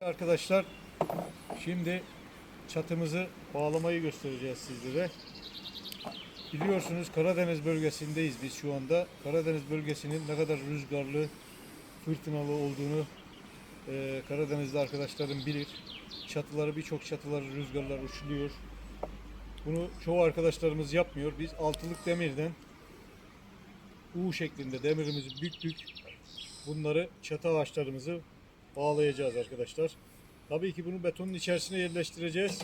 Arkadaşlar şimdi çatımızı bağlamayı göstereceğiz sizlere. Biliyorsunuz Karadeniz bölgesindeyiz biz şu anda. Karadeniz bölgesinin ne kadar rüzgarlı, fırtınalı olduğunu e, Karadeniz'de arkadaşlarım bilir. Çatıları birçok çatıları rüzgarlar uçuluyor. Bunu çoğu arkadaşlarımız yapmıyor. Biz altılık demirden U şeklinde demirimizi büktük. Bunları çatı ağaçlarımızı bağlayacağız arkadaşlar. Tabii ki bunu betonun içerisine yerleştireceğiz.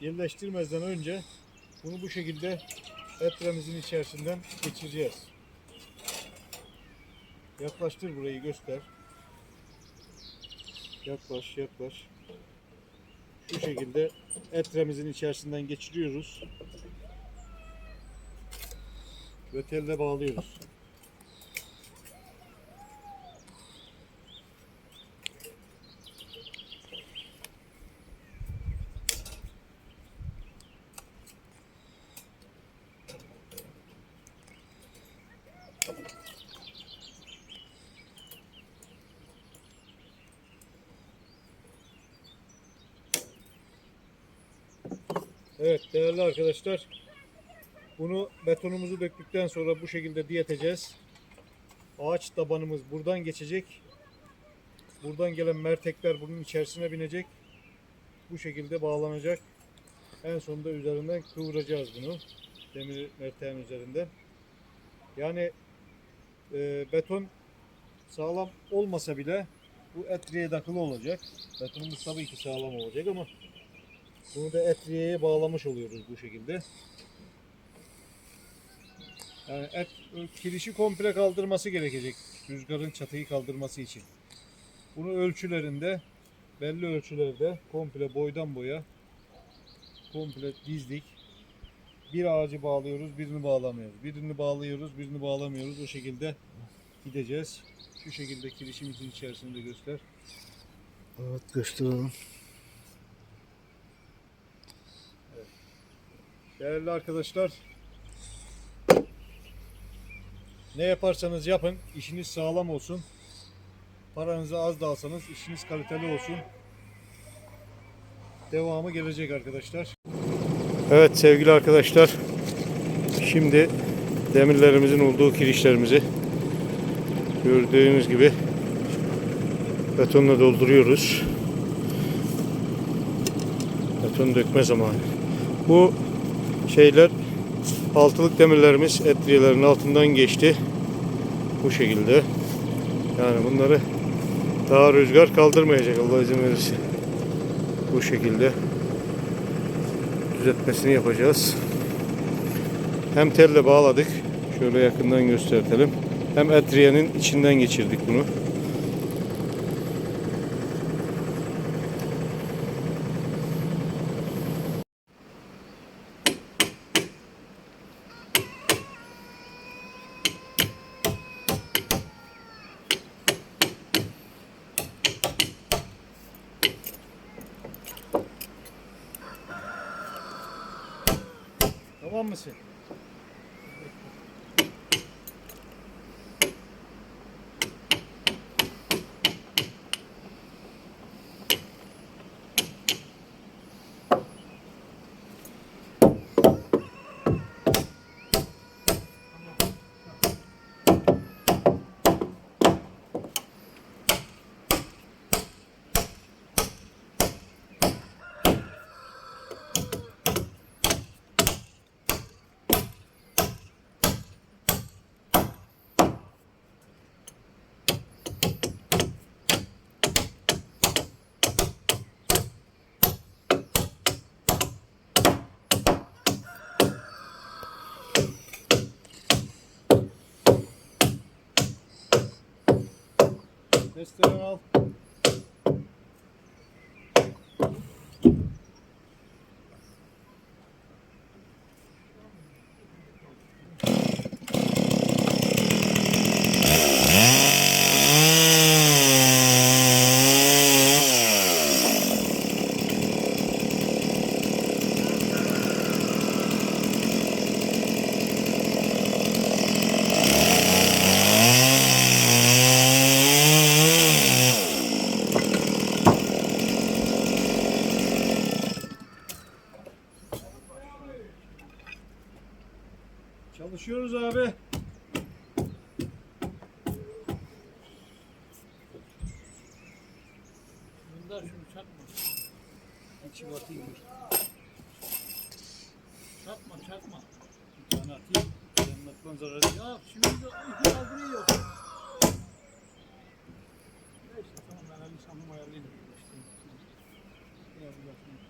Yerleştirmezden önce bunu bu şekilde etremizin içerisinden geçireceğiz. Yaklaştır burayı göster. Yaklaş yaklaş. Şu şekilde etremizin içerisinden geçiriyoruz. Ve telle bağlıyoruz. Evet değerli arkadaşlar. Bunu betonumuzu döktükten sonra bu şekilde diyeteceğiz. Ağaç tabanımız buradan geçecek. Buradan gelen mertekler bunun içerisine binecek. Bu şekilde bağlanacak. En sonunda üzerinden kıvıracağız bunu. Demir merteğin üzerinden. Yani e, beton sağlam olmasa bile bu etriye takılı olacak. Betonumuz tabii ki sağlam olacak ama bunu da etriyeye bağlamış oluyoruz bu şekilde. Yani et kirişi komple kaldırması gerekecek. Rüzgarın çatıyı kaldırması için. Bunu ölçülerinde belli ölçülerde komple boydan boya komple dizdik. Bir ağacı bağlıyoruz, birini bağlamıyoruz. Birini bağlıyoruz, birini bağlamıyoruz. O şekilde gideceğiz. Şu şekilde kirişimizin içerisinde de göster. Evet gösterelim. Değerli arkadaşlar, ne yaparsanız yapın, işiniz sağlam olsun. Paranızı az da alsanız işiniz kaliteli olsun. Devamı gelecek arkadaşlar. Evet sevgili arkadaşlar, şimdi demirlerimizin olduğu kirişlerimizi gördüğünüz gibi betonla dolduruyoruz. Beton dökme zamanı. Bu şeyler altılık demirlerimiz etriyelerin altından geçti. Bu şekilde. Yani bunları daha rüzgar kaldırmayacak Allah izin verirse. Bu şekilde düzeltmesini yapacağız. Hem telle bağladık. Şöyle yakından göstertelim. Hem etriyenin içinden geçirdik bunu. Tamam? Testlerini al. Çalışıyoruz abi. Bunlar şunu çakma. Batayım dur. Çakma çakma. Bir tane atayım. Cennet manzarası. Ya şimdi de iki kaldırıyor. Neyse tamam ben Ali Sam'ım ayarlayayım. Ya bir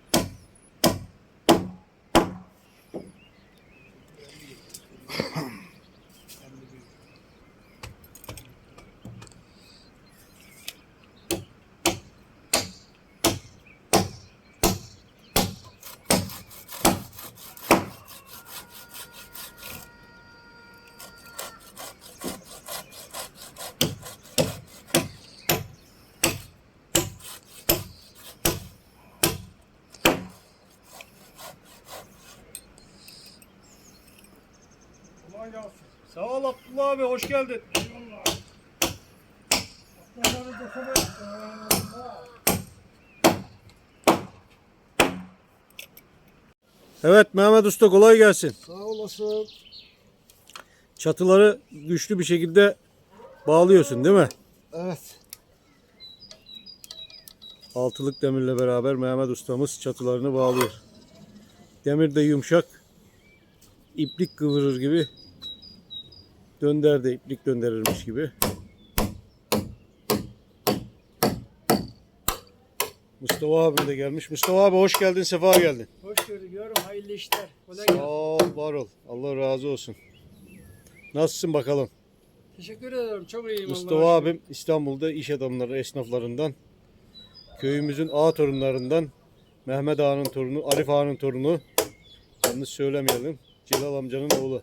Kolay gelsin. Sağ ol Abdullah abi hoş geldin. Evet Mehmet Usta kolay gelsin. Sağ olasın. Çatıları güçlü bir şekilde bağlıyorsun değil mi? Evet. Altılık demirle beraber Mehmet ustamız çatılarını bağlıyor. Demir de yumuşak. iplik kıvırır gibi. Dönder de iplik döndürürmüş gibi. Mustafa abim de gelmiş. Mustafa abi hoş geldin, sefa geldin. Hoş gördük yorum. Hayırlı işler. Kolay Sağ ol, var ol. Allah razı olsun. Nasılsın bakalım? Teşekkür ederim. Çok iyiyim. Mustafa Allah'a abim İstanbul'da iş adamları, esnaflarından, köyümüzün ağa torunlarından, Mehmet Ağa'nın torunu, Arif Ağa'nın torunu, yanlış söylemeyelim, Celal amcanın oğlu,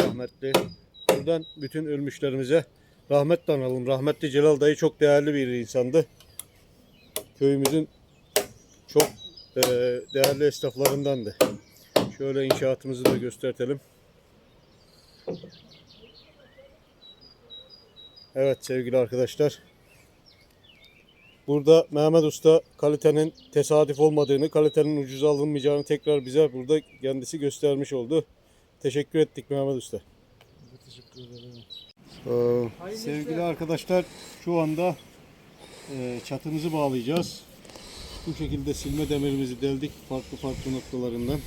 rahmetli. Buradan bütün ölmüşlerimize rahmet analım. Rahmetli Celal dayı çok değerli bir insandı. Köyümüzün çok eee, değerli esnaflarındandı. Şöyle inşaatımızı da göstertelim. Evet sevgili arkadaşlar. Burada Mehmet Usta kalitenin tesadüf olmadığını, kalitenin ucuz alınmayacağını tekrar bize burada kendisi göstermiş oldu. Teşekkür ettik Mehmet Usta. Teşekkür ederim. Hayırlı sevgili arkadaşlar şu anda e, çatımızı bağlayacağız. Bu şekilde silme demirimizi deldik farklı farklı noktalarından.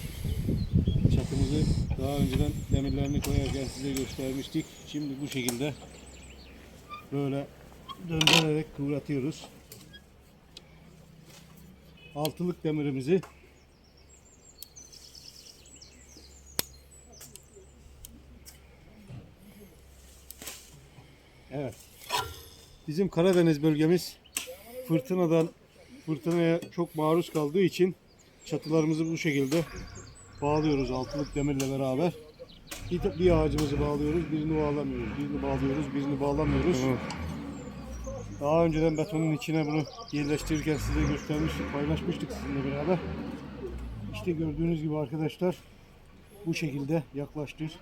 Çatımızı daha önceden demirlerini koyarken size göstermiştik. Şimdi bu şekilde böyle döndürerek kıvratıyoruz. Altılık demirimizi Evet. Bizim Karadeniz bölgemiz fırtınadan fırtınaya çok maruz kaldığı için çatılarımızı bu şekilde bağlıyoruz altılık demirle beraber. Bir, bir ağacımızı bağlıyoruz, birini bağlamıyoruz. Birini bağlıyoruz, birini bağlamıyoruz. Daha önceden betonun içine bunu yerleştirirken size göstermiştik, paylaşmıştık sizinle beraber. İşte gördüğünüz gibi arkadaşlar bu şekilde yaklaştır.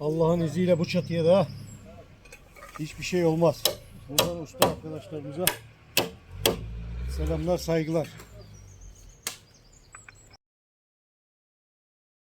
Allah'ın izniyle bu çatıya da hiçbir şey olmaz. Buradan usta arkadaşlarımıza selamlar, saygılar.